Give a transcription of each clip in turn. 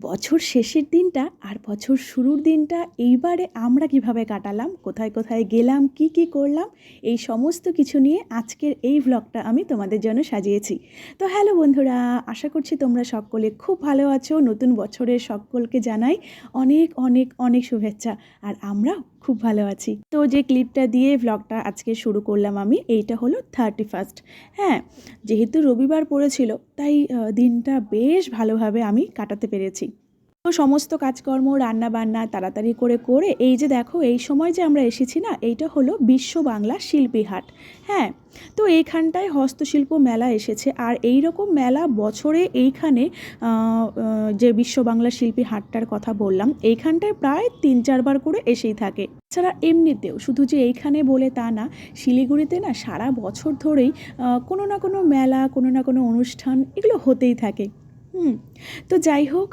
বছর শেষের দিনটা আর বছর শুরুর দিনটা এইবারে আমরা কীভাবে কাটালাম, কোথায় কোথায় গেলাম, কি কি করলাম, এই সমস্ত কিছু নিয়ে আজকের এই ব্লগটা আমি তোমাদের জন্য সাজিয়েছি। তো হ্যালো বন্ধুরা, আশা করছি তোমরা সকলে খুব ভালো আছো। নতুন বছরের সকলকে জানাই অনেক অনেক অনেক শুভেচ্ছা। আর আমরা খুব ভালো আছি। তো যে ক্লিপটা দিয়ে ভ্লগটা আজকে শুরু করলাম আমি, এইটা হলো থার্টি ফার্স্ট হ্যাঁ যেহেতু রবিবার পড়েছিল, তাই দিনটা বেশ ভালোভাবে আমি কাটাতে পেরেছি। তো সমস্ত কাজকর্ম রান্না বান্না তাড়াতাড়ি করে করে এই যে দেখো, এই সময় যে আমরা এসেছি না, এইটা হলো বিশ্ব বাংলা শিল্পী হাট। হ্যাঁ তো এইখানটায় হস্তশিল্প মেলা এসেছে। আর এই রকম মেলা বছরে এইখানে যে বিশ্ব বাংলা শিল্পী হাটটার কথা বললাম, এইখানটায় প্রায় তিন চারবার করে এসেই থাকে। এছাড়া এমনিতেও শুধু যে এইখানে বলে তা না, শিলিগুড়িতে না সারা বছর ধরেই কোনো না কোনো মেলা, কোনো না কোনো অনুষ্ঠান এগুলো হতেই থাকে। হুম তো যাই হোক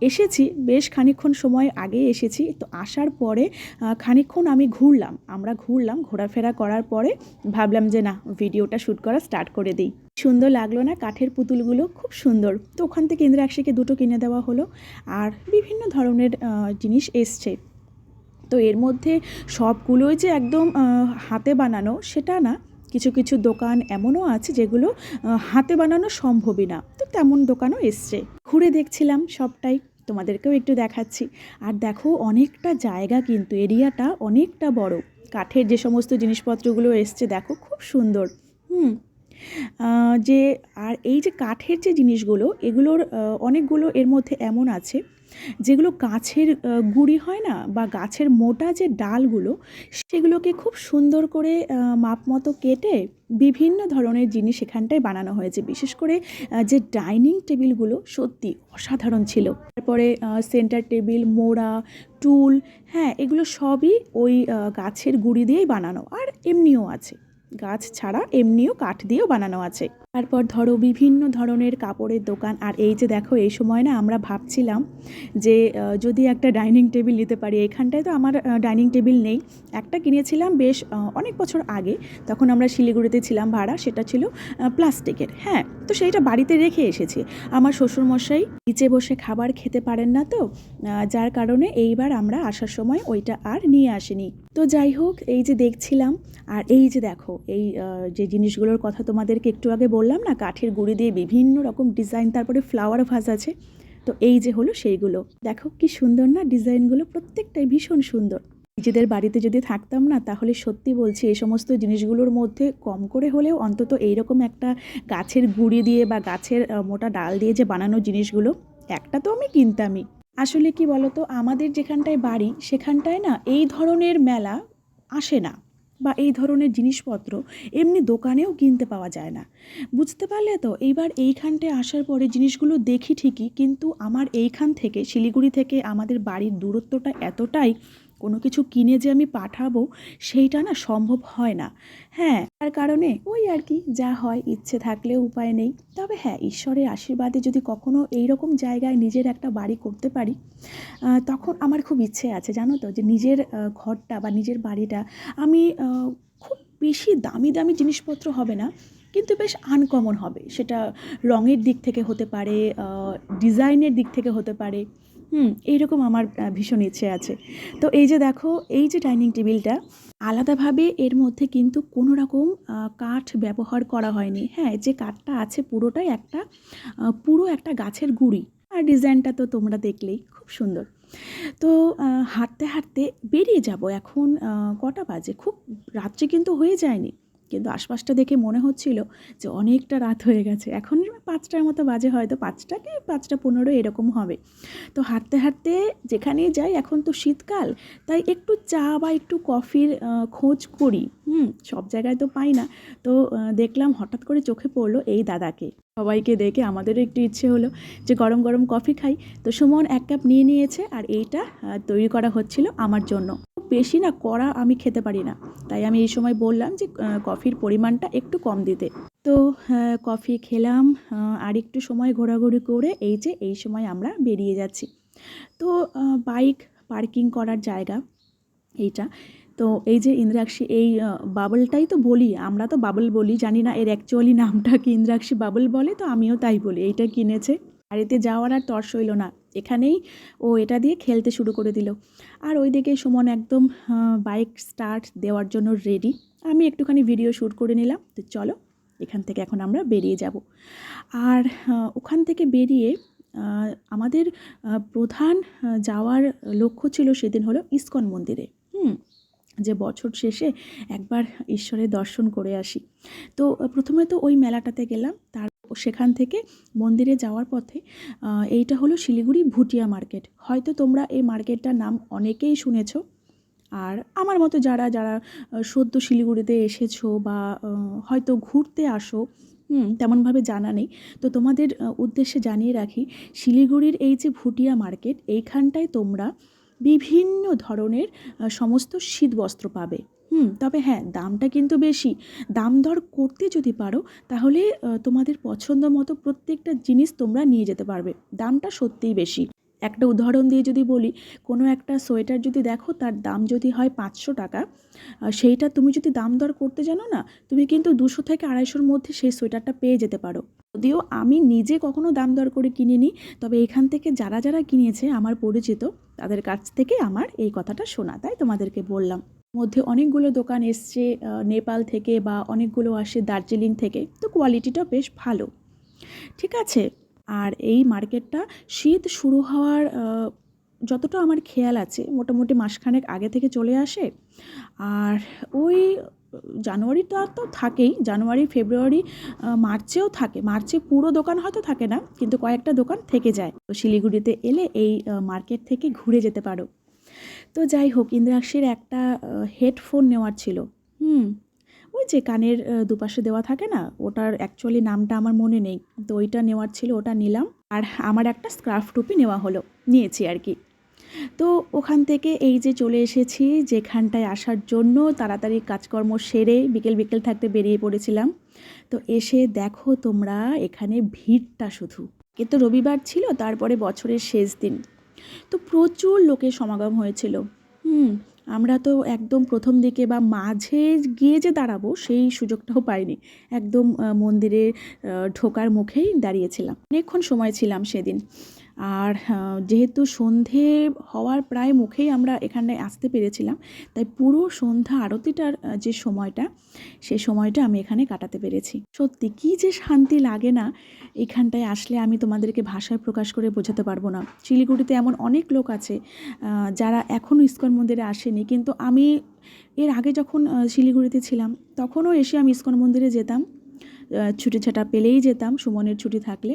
এসেছি বেশ খানিকক্ষণ সময় আগে এসেছি তো আসার পরে আহ, খানিকক্ষণ আমি ঘুরলাম আমরা ঘুরলাম ঘোরাফেরা করার পরে ভাবলাম যে না ভিডিওটা শ্যুট করা স্টার্ট করে দিই। সুন্দর লাগল না কাঠের পুতুলগুলো? খুব সুন্দর। তো ওখান থেকে ইন্দ্রাক্ষীকে দুটো কিনে দেওয়া হলো আর বিভিন্ন ধরনের জিনিস এসছে। তো এর মধ্যে সবগুলোই যে একদম হাতে বানানো সেটা না কিছু কিছু দোকান এমনও আছে যেগুলো হাতে বানানো সম্ভবই না। তো তেমন দোকানও এসছে। ঘুরে দেখছিলাম সবটাই, তোমাদেরকেও একটু দেখাচ্ছি। আর দেখো, অনেকটা জায়গা কিন্তু, এরিয়াটা অনেকটা বড়। কাঠের যে সমস্ত জিনিসপত্রগুলো এসছে, দেখো, খুব সুন্দর। হুম যে, আর এই যে কাঠের যে জিনিসগুলো, এগুলোর অনেকগুলো এর মধ্যে এমন আছে যেগুলো গাছের গুঁড়ি হয় না বা গাছের মোটা যে ডালগুলো, সেগুলোকে খুব সুন্দর করে মাপ মতো কেটে বিভিন্ন ধরনের জিনিস এখানটায় বানানো হয়েছে। বিশেষ করে যে ডাইনিং টেবিলগুলো সত্যি অসাধারণ ছিল। তারপরে সেন্টার টেবিল, মোড়া, টুল হ্যাঁ এগুলো সবই ওই গাছের গুঁড়ি দিয়েই বানানো। আর এমনিও আছে। গাছ ছাড়া এমনিও কাঠ দিয়েও বানানো আছে। তারপর ধরো বিভিন্ন ধরনের কাপড়ের দোকান। আর এই যে দেখো, এই সময় না আমরা ভাবছিলাম যে যদি একটা ডাইনিং টেবিল নিতে পারি। এখানটায় তো আমার ডাইনিং টেবিল নেই। একটা কিনেছিলাম বেশ অনেক বছর আগে। তখন আমরা শিলিগুড়িতে ছিলাম ভাড়া, সেটা ছিল প্লাস্টিকের। হ্যাঁ তো সেইটা বাড়িতে রেখে এসেছি। আমার শ্বশুরমশাই নিচে বসে খাবার খেতে পারেন না তো যার কারণে এইবার আমরা আসার সময় ওইটা আর নিয়ে আসিনি। তো যাই হোক, এই যে দেখছিলাম, আর এই যে দেখো, এই যে জিনিসগুলোর কথা তোমাদেরকে একটু আগে বললাম না, কাঠের গুঁড়ি দিয়ে বিভিন্ন রকম ডিজাইন তারপরে ফ্লাওয়ার ভাস আছে। তো এই যে হলো সেইগুলো। দেখো কি সুন্দর না ডিজাইনগুলো প্রত্যেকটাই ভীষণ সুন্দর। নিজেদের বাড়িতে যদি থাকতাম না, তাহলে সত্যি বলছি এই সমস্ত জিনিসগুলোর মধ্যে কম করে হলেও অন্তত এইরকম একটা গাছের গুঁড়ি দিয়ে বা গাছের মোটা ডাল দিয়ে যে বানানো জিনিসগুলো, একটা তো আমি কিনতামই। আসলে কি বলতো, আমাদের যেখানটায় বাড়ি, সেখানটায় না এই ধরনের মেলা আসে না। বা এই ধরনের জিনিসপত্র এমনি দোকানেও কিনতে পাওয়া যায় না। বুঝতে পারলে তো? এইবার এইখানটায় আসার পরে জিনিসগুলো দেখি ঠিকই, কিন্তু আমার এইখান থেকে, শিলিগুড়ি থেকে আমাদের বাড়ির দূরত্বটা এতটাই কোনো কিছু কিনে যে আমি পাঠাবো, সেইটা না সম্ভব হয় না। হ্যাঁ তার কারণে ওই আর কি, যা হয়, ইচ্ছে থাকলেও উপায় নেই। তবে হ্যাঁ ঈশ্বরের আশীর্বাদে যদি কখনও এইরকম জায়গায় নিজের একটা বাড়ি করতে পারি তখন আমার খুব ইচ্ছে আছে, জানো তো, যে নিজের ঘরটা বা নিজের বাড়িটা আমি খুব বেশি দামি দামি জিনিসপত্র হবে না, কিন্তু বেশ আনকমন হবে। সেটা রঙের দিক থেকে হতে পারে ডিজাইনের দিক থেকে হতে পারে হুম, এইরকম আমার ভীষণ ইচ্ছে আছে। তো এই যে দেখো, এই যে ডাইনিং টেবিলটা, আলাদাভাবে এর মধ্যে কিন্তু কোনো রকম কাঠ ব্যবহার করা হয়নি। হ্যাঁ যে কাঠটা আছে পুরোটাই একটা পুরো একটা গাছের গুঁড়ি। আর ডিজাইনটা তো তোমরা দেখলেই, খুব সুন্দর। তো হাঁটতে হাঁটতে বেরিয়ে যাব এখন কটা বাজে? খুব রাত্রে কিন্তু হয়ে যায়নি। কিন্তু আশপাশটা দেখে মনে হচ্ছিল যে অনেকটা রাত হয়ে গেছে। এখন পাঁচটার মতো বাজে, হয়তো পাঁচটা কি পাঁচটা পনেরো এরকম হবে। তো হাঁটতে হাঁটতে যেখানেই যাই, এখন তো শীতকাল, তাই একটু চা বা একটু কফির খোঁজ করি। হুম, সব জায়গায় তো পাই না। তো দেখলাম হঠাৎ করে চোখে পড়ল এই দাদাকে। সবাইকে দেখে আমাদেরও একটু ইচ্ছে হলো যে গরম গরম কফি খাই। তো সুমন এক কাপ নিয়ে নিয়েছে আর এইটা তৈরি করা হচ্ছিল আমার জন্য। বেশি না কড়া আমি খেতে পারি না। তাই আমি এই সময় বললাম যে কফির পরিমাণটা একটু কম দিতে। তো কফি খেলাম আর একটু সময় ঘোরাঘুরি করে এই যে, এই সময় আমরা বেরিয়ে যাচ্ছি। তো বাইক পার্কিং করার জায়গা এইটা। তো, এই যে ইন্দ্রাক্ষী, এই বাবলটাই তো বলি, আমরা তো বাবল বলি, জানি না এর অ্যাকচুয়ালি নামটা কি। ইন্দ্রাক্ষী বাবল বলে তো আমিও তাই বলি, এইটা কিনেছে। বাড়িতে যাওয়ার আর তর সইল না। এখানেই ও এটা দিয়ে খেলতে শুরু করে দিল। আর ওইদিকে সুমন একদম বাইক স্টার্ট দেওয়ার জন্য রেডি আমি একটুখানি ভিডিও শ্যুট করে নিলাম। তো চলো, এখান থেকে এখন আমরা বেরিয়ে যাব। আর ওখান থেকে বেরিয়ে আমাদের প্রধান যাওয়ার লক্ষ্য ছিল সেদিন হলো ইস্কন মন্দিরে। হুম, যে বছর শেষে একবার ঈশ্বরের দর্শন করে আসি। তো, প্রথমে তো ওই মেলাটাতে গেলাম, তার সেখান থেকে মন্দিরে যাওয়ার পথে এইটা হলো শিলিগুড়ি ভুটিয়া মার্কেট। হয়তো তোমরা এই মার্কেটটার নাম অনেকেই শুনেছো। আর আমার মতো যারা যারা সদ্য শিলিগুড়িতে এসেছ বা হয়তো ঘুরতে আসো তেমনভাবে জানা নেই। তো তোমাদের উদ্দেশ্যে জানিয়ে রাখি, শিলিগুড়ির এই যে ভুটিয়া মার্কেট, এইখানটায় তোমরা বিভিন্ন ধরনের সমস্ত শীত বস্ত্র পাবে। হুম, তবে হ্যাঁ দামটা কিন্তু বেশি। দাম দর করতে যদি পারো, তাহলে তোমাদের পছন্দ মতো প্রত্যেকটা জিনিস তোমরা নিয়ে যেতে পারবে। দামটা সত্যিই বেশি। একটা উদাহরণ দিয়ে যদি বলি, কোনো একটা সোয়েটার যদি দেখো, তার দাম যদি হয় পাঁচশো টাকা সেইটা তুমি যদি দাম দর করতে জানো না, তুমি কিন্তু দুশো থেকে আড়াইশোর মধ্যে সেই সোয়েটারটা পেয়ে যেতে পারো। যদিও আমি নিজে কখনো দাম দর করে কিনিনি, তবে এখান থেকে যারা যারা কিনেছে, আমার পরিচিত, তাদের কাছ থেকে আমার এই কথাটা শোনা, তাই তোমাদেরকে বললাম। মধ্যে অনেকগুলো দোকান এসছে নেপাল থেকে বা অনেকগুলো আসে দার্জিলিং থেকে। তো কোয়ালিটিটা বেশ ভালো। ঠিক আছে? আর এই মার্কেটটা শীত শুরু হওয়ার যতটা আমার খেয়াল আছে, মোটামুটি মাসখানেক আগে থেকে চলে আসে। আর ওই জানুয়ারিটা তো থাকেই, জানুয়ারি, ফেব্রুয়ারি মার্চেও থাকে। মার্চে পুরো দোকান হয়তো থাকে না, কিন্তু কয়েকটা দোকান থেকে যায়। তো শিলিগুড়িতে এলে এই মার্কেট থেকে ঘুরে যেতে পারো। তো যাই হোক, ইন্দ্রাক্ষীর একটা হেডফোন নেওয়ার ছিল। হুম, ওই যে কানের দুপাশে দেওয়া থাকে না, ওটার অ্যাকচুয়ালি নামটা আমার মনে নেই, তো ওইটা নেওয়ার ছিল, ওটা নিলাম। আর আমার একটা স্কার্ফ টুপি নেওয়া হলো, নিয়েছি আর কি। তো ওখান থেকে এই যে চলে এসেছি, যেখানটায় আসার জন্য তাড়াতাড়ি কাজকর্ম সেরে বিকেল বিকেল থাকতে বেরিয়ে পড়েছিলাম। তো এসে দেখো তোমরা, এখানে ভিড়টা শুধু। এ তো রবিবার ছিল, তারপরে বছরের শেষ দিন। তো প্রচুর লোকের সমাগম হয়েছিল। হুম, আমরা তো একদম প্রথম দিকে বা মাঝে গিয়ে যে দাঁড়াবো, সেই সুযোগটাও পাইনি। একদম মন্দিরে ঢোকার মুখেই দাঁড়িয়েছিলাম। অনেকক্ষণ সময় ছিলাম সেদিন। আর যেহেতু সন্ধে হওয়ার প্রায় মুখেই আমরা এখানে আসতে পেরেছিলাম, তাই পুরো সন্ধ্যা আরতিটার যে সময়টা সেই সময়টা আমি এখানে কাটাতে পেরেছি। সত্যি কী যে শান্তি লাগে না, এখানটায় আসলে আমি তোমাদেরকে ভাষায় প্রকাশ করে বোঝাতে পারব না। শিলিগুড়িতে এমন অনেক লোক আছে যারা এখনও ইস্কন মন্দিরে আসেনি, কিন্তু আমি এর আগে যখন শিলিগুড়িতে ছিলাম, তখনও এসে আমি ইস্কন মন্দিরে যেতাম ছুটি ছাটা পেলেই যেতাম, সুমনের ছুটি থাকলে,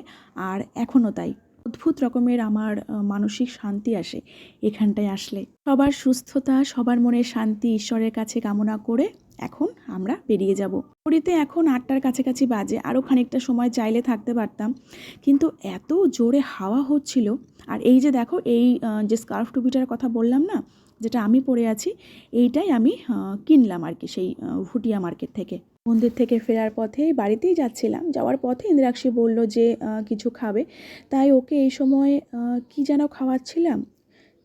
আর এখনও তাই। অদ্ভুত রকমের আমার মানসিক শান্তি আসে এখানটায় আসলে। সবার সুস্থতা, সবার মনে শান্তি ঈশ্বরের কাছে কামনা করে এখন আমরা বেরিয়ে যাব। পুরীতে এখন আটটার কাছাকাছি বাজে আরও খানিকটা সময় চাইলে থাকতে পারতাম। কিন্তু এত জোরে হাওয়া হচ্ছিল, আর এই যে দেখো, এই যে স্কার্ফ টুপিটার কথা বললাম না, যেটা আমি পরে আছি, এইটাই আমি কিনলাম আর কি সেই ভুটিয়া মার্কেট থেকে। মন্দির থেকে ফেরার পথে বাড়িতেই যাচ্ছিলাম। যাওয়ার পথে ইন্দ্রাক্ষী বলল যে কিছু খাবে। তাই ওকে এই সময় কি যেন খাওয়াচ্ছিলাম?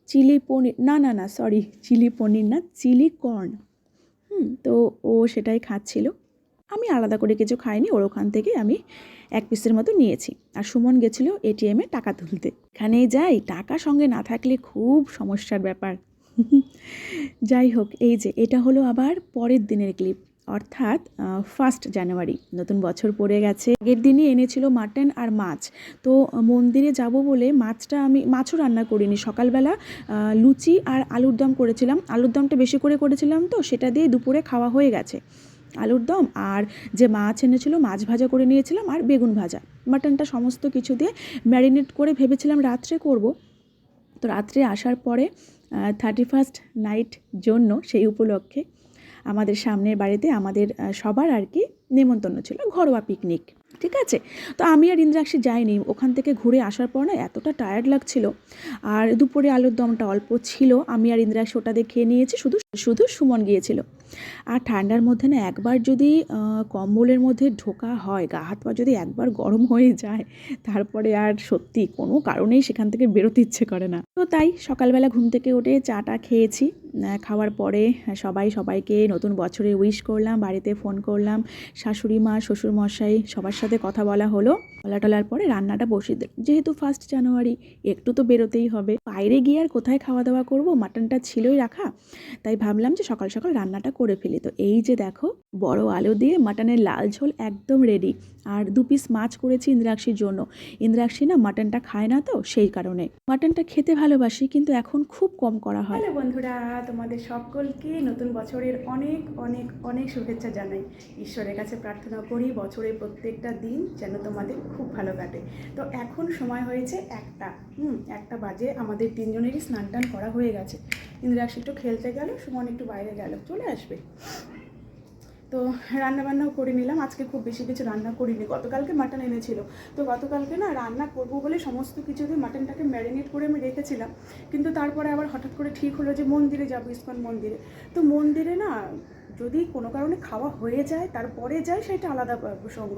চিলি পনির, না না না সরি চিলি পনির না, চিলি কর্ন। হুম, তো ও সেটাই খাচ্ছিল। আমি আলাদা করে কিছু খাইনি, ওর ওখান থেকে আমি এক পিসের মতো নিয়েছি। আর সুমন গেছিল এটিএমে টাকা তুলতে। এখানেই যাই, টাকা সঙ্গে না থাকলে খুব সমস্যার ব্যাপার। যাই হোক, এই যে, এটা হলো আবার পরের দিনের ক্লিপ। অর্থাৎ ফার্স্ট জানুয়ারি নতুন বছর পড়ে গেছে। আগের দিনই এনেছিল মাটন আর মাছ। তো, মন্দিরে যাব বলে মাছটা আমি, মাছও রান্না করিনি। সকালবেলা লুচি আর আলুর দম করেছিলাম। আলুর দমটা বেশি করে করেছিলাম তো, সেটা দিয়ে দুপুরে খাওয়া হয়ে গেছে। আলুর দম আর যে মাছ এনেছিল, মাছ ভাজা করে নিয়েছিলাম আর বেগুন ভাজা। মাটনটা সমস্ত কিছু দিয়ে ম্যারিনেট করে ভেবেছিলাম রাত্রে করব। তো রাত্রে আসার পরে থার্টি ফার্স্ট নাইট জন্য সেই উপলক্ষে আমাদের সামনের বাড়িতে আমাদের সবার আর কি নেমন্তন্ন ছিল, ঘরোয়া পিকনিক ঠিক আছে? তো আমি আর ইন্দ্রাক্ষী যাইনি, ওখান থেকে ঘুরে আসার পর না এতটা টায়ার্ড লাগছিল, আর দুপুরে আলুর দমটা অল্প ছিল, আমি আর ইন্দ্রাক্ষী ওটা দিয়ে খেয়ে নিয়েছি, শুধু শুধু সুমন গিয়েছিল। আর ঠান্ডার মধ্যে না একবার যদি কম্বলের মধ্যে ঢোকা হয়, গা হাত পা যদি একবার গরম হয়ে যায়, তারপরে আর সত্যি কোনো কারণেই সেখান থেকে বেরোতে ইচ্ছে করে না। তো তাই সকালবেলা ঘুম থেকে উঠে চাটা খেয়েছি খাওয়ার পরে সবাই সবাইকে নতুন বছরে উইশ করলাম, বাড়িতে ফোন করলাম, শাশুড়ি মা, শ্বশুর মশাই সবার সাথে কথা বলা হলো। বলা টলার পরে রান্নাটা বসিয়ে দিল। যেহেতু ফার্স্ট জানুয়ারি একটু তো বেরোতেই হবে। বাইরে গিয়ে আর কোথায় খাওয়া দাওয়া করব? মাটনটা ছিলই রাখা। তাই ভাবলাম যে সকাল সকাল রান্নাটা করে ফেলি। তো এই যে দেখো বড় আলু দিয়ে মাটনের লাল ঝোল একদম রেডি আর দু পিস মাছ করেছি ইন্দ্রাক্ষীর জন্য। ইন্দ্রাক্ষী না মাটনটা খায় না তো, সেই কারণে। মাটনটা খেতে ভালোবাসি, কিন্তু এখন খুব কম করা হয়। হ্যালো বন্ধুরা, তোমাদের সকলকে নতুন বছরের অনেক অনেক অনেক শুভেচ্ছা জানাই। ঈশ্বরের কাছে প্রার্থনা করি বছরের প্রত্যেকটা দিন যেন তোমাদের খুব ভালো কাটে। তো এখন সময় হয়েছে একটা, হুম, একটা বাজে। আমাদের তিনজনেরই স্নান টান করা হয়ে গেছে। ইন্দ্রাক্ষী একটু খেলতে গেল, সুমন একটু বাইরে গেল। চলে আসবে। তো রান্না বান্নাও করে নিলাম। আজকে খুব বেশি কিছু রান্না করিনি। গতকালকে মাটন এনেছিল। তো গতকালকে না রান্না করব বলে সমস্ত কিছু দিয়ে মাটনটাকে ম্যারিনেট করে আমি রেখেছিলাম। কিন্তু তারপরে আবার হঠাৎ করে ঠিক হলো যে মন্দিরে যাব, ইস্কন মন্দিরে। তো মন্দিরে না যদি কোনো কারণে খাওয়া হয়ে যায়, তারপরে যায়, সেটা আলাদা প্রসঙ্গ।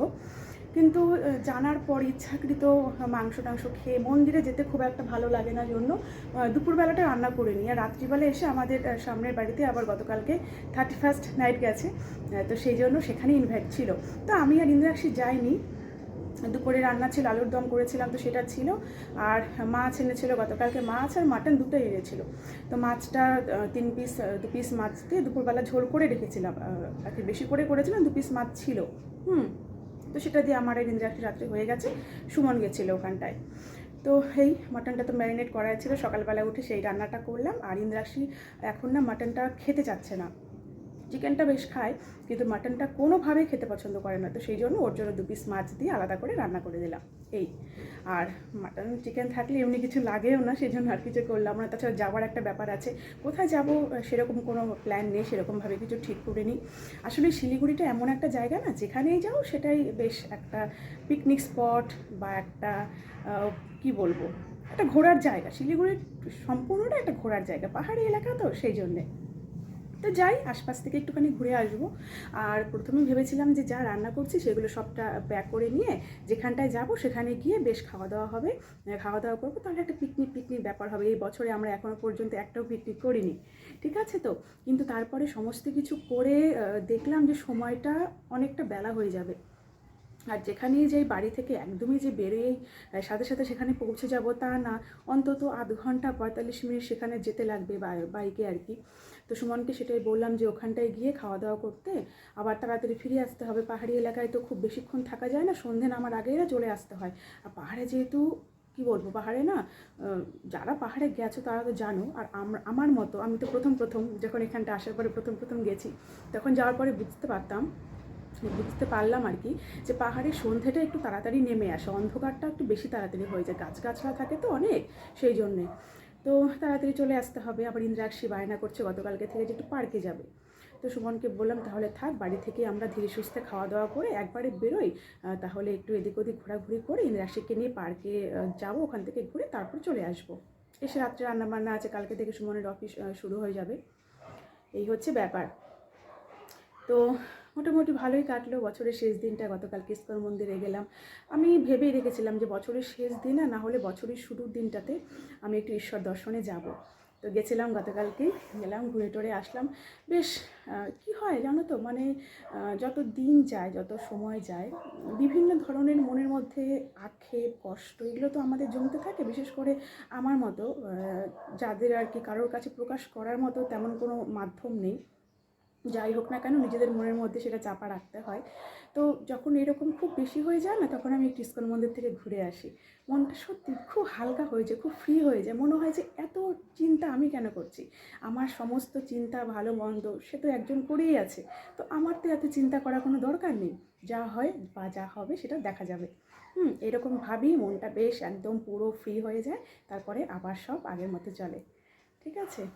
কিন্তু জানার পর ইচ্ছাকৃত মাংস টাংস খেয়ে মন্দিরে যেতে খুব একটা ভালো লাগে না জন্য দুপুরবেলাটা রান্না করে নিই। আর রাত্রিবেলা এসে আমাদের সামনের বাড়িতে আবার গতকালকে থার্টি ফার্স্ট নাইট গেছে তো সেই জন্য সেখানে ইনভাইট ছিল। তো আমি আর ইন্দ্রাক্ষী যাইনি। দুপুরে রান্না ছিল, আলুর দম করেছিলাম তো সেটা ছিল। আর মাছ এনেছিল গতকালকে, মাছ আর মাটন দুটোই এনেছিল। তো মাছটা তিন পিস দু পিস মাছ দিয়ে দুপুরবেলা ঝোল করে রেখেছিলাম। আর কি বেশি করে করেছিলাম, দু পিস মাছ ছিল। হুম। তো সেটা দিয়ে আমার আর ইন্দ্রাক্ষী রাত্রে হয়ে গেছে। সুমন গেছিল ওখানটায়। তো এই মাটনটা তো ম্যারিনেট করা ছিল। সকালবেলা উঠে সেই রান্নাটা করলাম। আর ইন্দ্রাক্ষী এখন না মাটনটা খেতে চাচ্ছে না। চিকেনটা বেশ খায়, কিন্তু মাটনটা কোনোভাবেই খেতে পছন্দ করে না। তো সেই জন্য ওর জন্য দু পিস মাছ দিয়ে আলাদা করে রান্না করে দিলাম। এই, আর মাটন চিকেন থাকলে এমনি কিছু লাগেও না সেই জন্য আর কিছু করলাম না। তাছাড়া যাওয়ার একটা ব্যাপার আছে। কোথায় যাব, সেরকম কোনো প্ল্যান নেই, সেরকমভাবে কিছু ঠিক করে নিই। আসলে শিলিগুড়িটা এমন একটা জায়গা না, যেখানেই যাও সেটাই বেশ একটা পিকনিক স্পট বা একটা কি বলব? একটা ঘোরার জায়গা। শিলিগুড়ির সম্পূর্ণটা একটা ঘোরার জায়গা। পাহাড়ি এলাকা তো সেই জন্যে। তো যাই, আশপাশ থেকে একটুখানি ঘুরে আসব। আর প্রথমে ভেবেছিলাম যে যা রান্না করছি সেগুলো সবটা প্যাক করে নিয়ে যেখানটায় যাব সেখানে গিয়ে বেশ খাওয়া দাওয়া হবে। খাওয়া দাওয়া করব, তাহলে একটা পিকনিক পিকনিক ব্যাপার হবে। এই বছরে আমরা এখনও পর্যন্ত একটাও পিকনিক করিনি। ঠিক আছে তো? কিন্তু তারপরে সমস্ত কিছু করে দেখলাম যে সময়টা অনেকটা বেলা হয়ে যাবে। আর যেখানেই যাই, বাড়ি থেকে একদমই যে বেরোয়েই সাথে সাথে সেখানে পৌঁছে যাব তা না। অন্তত আধ ঘণ্টা পঁয়তাল্লিশ মিনিট সেখানে যেতে লাগবে বাইকে আর কি। তো সুমনকে সেটাই বললাম যে ওখানটায় গিয়ে খাওয়া দাওয়া করতে। আবার তাড়াতাড়ি ফিরে আসতে হবে। পাহাড়ি এলাকায় তো খুব বেশিক্ষণ থাকা যায় না। সন্ধে নামার আগেই না চলে আসতে হয়। আর পাহাড়ে যেহেতু, কি বলব, পাহাড়ে না যারা পাহাড়ে গেছো তারা তো জানো। আর আমরা মতো, আমি তো প্রথম প্রথম যখন এখানটা আসার পরে প্রথম প্রথম গেছি, তখন যাওয়ার পরে বুঝতে পারতাম, বুঝতে পারলাম আর কি, যে পাহাড়ের সন্ধ্যেটা একটু তাড়াতাড়ি নেমে আসে। অন্ধকারটা একটু বেশি তাড়াতাড়ি হয়ে যায়। গাছগাছরা থাকে তো অনেক, সেই জন্যে। তো তাড়াতাড়ি চলে আসতে হবে। আবার ইন্দ্রাক্ষী বায়না করছে, গতকালকে থেকে যে একটু পার্কে যাবে। তো সুমনকে বললাম, তাহলে থাক, বাড়ি থেকে আমরা ধীরে সুস্থে খাওয়া দাওয়া করে একবারে বেরোই। তাহলে একটু এদিক ওদিক ঘোরাঘুরি করে ইন্দ্রাক্ষীকে নিয়ে পার্কে যাব। ওখান থেকে ঘুরে তারপর চলে আসব। এসে রাত্রে রান্নাবান্না আছে, কালকে থেকে সুমনের অফিস শুরু হয়ে যাবে। এই হচ্ছে ব্যাপার। তো মোটামুটি ভালোই কাটলো। বছরের শেষ দিনটা গতকাল কিস্কর মন্দিরে গেলাম। আমি ভেবেই রেখেছিলাম যে বছরের শেষ দিন, আর না হলে বছরের শুরুর দিনটাতে আমি একটু ঈশ্বর দর্শনে যাব। তো গেছিলাম গতকালকে, গেলাম, ঘুরে টুরে আসলাম। বেশ কি হয় জানো তো? মানে যত দিন যায়, যত সময় যায়, বিভিন্ন ধরনের মনের মধ্যে আক্ষেপ, কষ্ট, এগুলো তো আমাদের জমতে থাকে। বিশেষ করে আমার মতো যাদের আর কি কারোর কাছে প্রকাশ করার মতো তেমন কোনো মাধ্যম নেই। যাই হোক না কেন, নিজেদের মনের মধ্যে সেটা চাপা রাখতে হয়। তো যখন এরকম খুব বেশি হয়ে যায় না, তখন আমি একটু ইস্কন মন্দির থেকে ঘুরে আসি। মনটা সত্যি খুব হালকা হয়ে যায়, খুব ফ্রি হয়ে যায়। মনে হয় যে এত চিন্তা আমি কেন করছি? আমার সমস্ত চিন্তা ভালো মন্দ, সে তো একজন করেই আছে। তো আমার তো এত চিন্তা করার কোনো দরকার নেই। যা হয় বা যা হবে সেটা দেখা যাবে। হুম, এরকম ভাবি মনটা বেশ একদম পুরো ফ্রি হয়ে যায়। তারপরে আবার সব আগের মতো চলে। ঠিক আছে?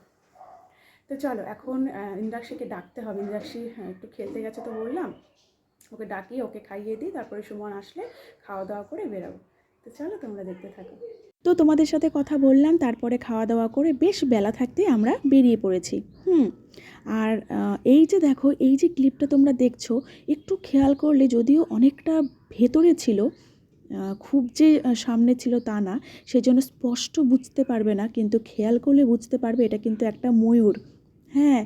তো চলো, এখন ইন্দ্রাক্ষীকে ডাকতে হবে। ইন্দ্রাক্ষী একটু খেলতে গেছে তো বললাম। ওকে ডাকিয়ে ওকে খাইয়ে দিই, তারপরে সুমন আসলে খাওয়া দাওয়া করে বেরোবো। তো চলো, তোমরা দেখতে থাকো। তো তোমাদের সাথে কথা বললাম, তারপরে খাওয়া দাওয়া করে বেশ বেলা থাকতে আমরা বেরিয়ে পড়েছি। হুম, আর এই যে দেখো, এই যে ক্লিপটা তোমরা দেখছ, একটু খেয়াল করলে যদিও অনেকটা ভেতরে ছিল খুব যে সামনে ছিল তা না সেই জন্য স্পষ্ট বুঝতে পারবে না কিন্তু খেয়াল করলে বুঝতে পারবে এটা কিন্তু একটা ময়ূর। হ্যাঁ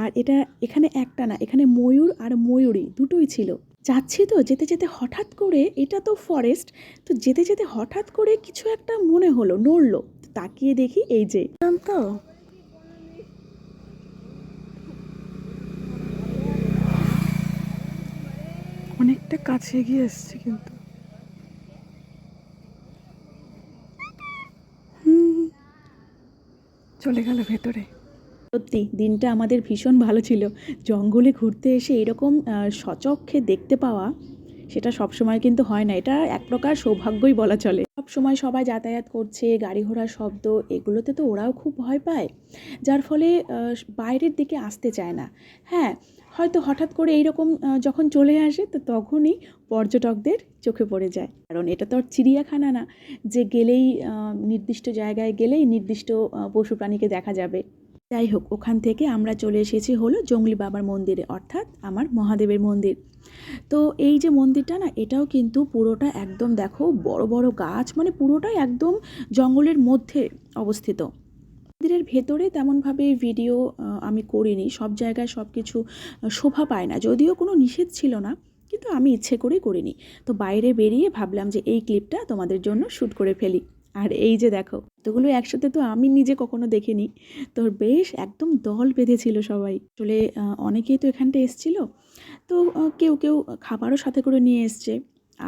আর এটা এখানে একটা না এখানে ময়ূর আর ময়ূরী দুটোই ছিল। যাচ্ছি তো যেতে যেতে হঠাৎ করে এটা তো ফরেস্ট তো যেতে যেতে হঠাৎ করে কিছু একটা মনে হলো নড়লো। তাকিয়ে দেখি এই যে। তো? অনেকটা কাছে এগিয়ে এসছে কিন্তু। চলে গেল ভেতরে। সত্যি, দিনটা আমাদের ভীষণ ভালো ছিল। জঙ্গলে ঘুরতে এসে এরকম সচক্ষে দেখতে পাওয়া, সেটা সব সময় কিন্তু হয় না। এটা এক প্রকার সৌভাগ্যই বলা চলে। সব সময় সবাই যাতায়াত করছে, গাড়ি ঘোড়ার শব্দ, এগুলোতে তো ওরাও খুব ভয় পায়, যার ফলে বাইরের দিকে আসতে চায় না। হ্যাঁ হয়তো হঠাৎ করে এইরকম আহ, যখন চলে আসে তো তখনই পর্যটকদের চোখে পড়ে যায়। কারণ এটা তো আর চিড়িয়াখানা না যে গেলেই নির্দিষ্ট জায়গায় গেলেই নির্দিষ্ট পশু প্রাণীকে দেখা যাবে। যাই হোক ওখান থেকে আমরা চলে এসেছি হলো জঙ্গলি বাবার মন্দিরে অর্থাৎ আমার মহাদেবের মন্দির। তো এই যে মন্দিরটা না এটাও কিন্তু পুরোটা একদম দেখো বড় বড় গাছ মানে পুরোটাই একদম জঙ্গলের মধ্যে অবস্থিত। মন্দিরের ভেতরে তেমনভাবে ভিডিও আমি করিনি। সব জায়গায় সব কিছু শোভা পায় না। যদিও কোনো নিষেধ ছিল না কিন্তু আমি ইচ্ছে করেই করিনি। তো বাইরে বেরিয়ে ভাবলাম যে এই ক্লিপটা তোমাদের জন্য শ্যুট করে ফেলি। আর এই যে দেখো এতগুলো একসাথে তো আমি নিজে কখনো দেখিনি। তো বেশ একদম দল বেঁধেছিল সবাই। আহ, অনেকেই তো এখানটা এসছিল। তো কেউ কেউ খাবারও সাথে করে নিয়ে এসছে।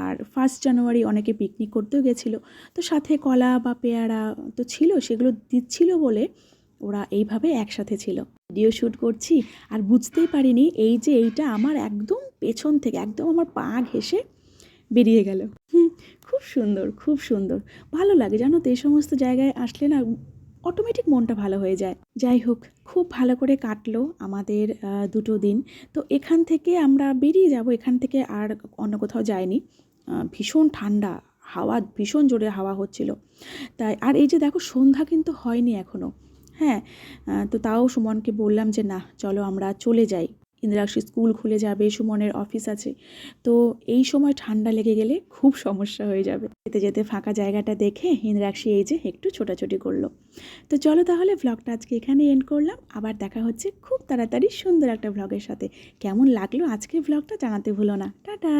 আর ফার্স্ট জানুয়ারি অনেকে পিকনিক করতেও গেছিল। তো সাথে কলা বা পেয়ারা তো ছিল, সেগুলো দিচ্ছিল বলে ওরা এইভাবে একসাথে ছিল। ভিডিও শ্যুট করছি আর বুঝতেই পারিনি এই যে এইটা আমার একদম পেছন থেকে, একদম আমার পা ঘেসে বেরিয়ে গেল। খুব সুন্দর খুব সুন্দর। ভালো লাগে জানো তো এই সমস্ত জায়গায় আসলে না অটোমেটিক মনটা ভালো হয়ে যায়। যাই হোক, খুব ভালো করে কাটলো আমাদের দুটো দিন। তো এখান থেকে আমরা বেরিয়ে যাব। এখান থেকে আর অন্য কোথাও যাইনি। ভীষণ ঠান্ডা, হাওয়া ভীষণ জোরে হাওয়া হচ্ছিল। তাই, আর এই যে দেখো সন্ধ্যা কিন্তু হয়নি এখনও হ্যাঁ তো তাও সুমনকে বললাম যে, না, চলো আমরা চলে যাই। ইন্দিরাক্ষী স্কুল খুলে যাবে, সুমনের অফিস আছে। তো এই সময় ঠান্ডা লেগে গেলে খুব সমস্যা হয়ে যাবে। যেতে যেতে ফাঁকা জায়গাটা দেখে ইন্দ্রাক্ষী এই যে একটু ছোটাছুটি করল। তো চলো তাহলে ব্লগটা আজকে এখানে এন্ড করলাম। আবার দেখা হচ্ছে খুব তাড়াতাড়ি সুন্দর একটা ব্লগের সাথে। কেমন লাগল আজকের ব্লগটা জানাতে ভুলো না। টাটা!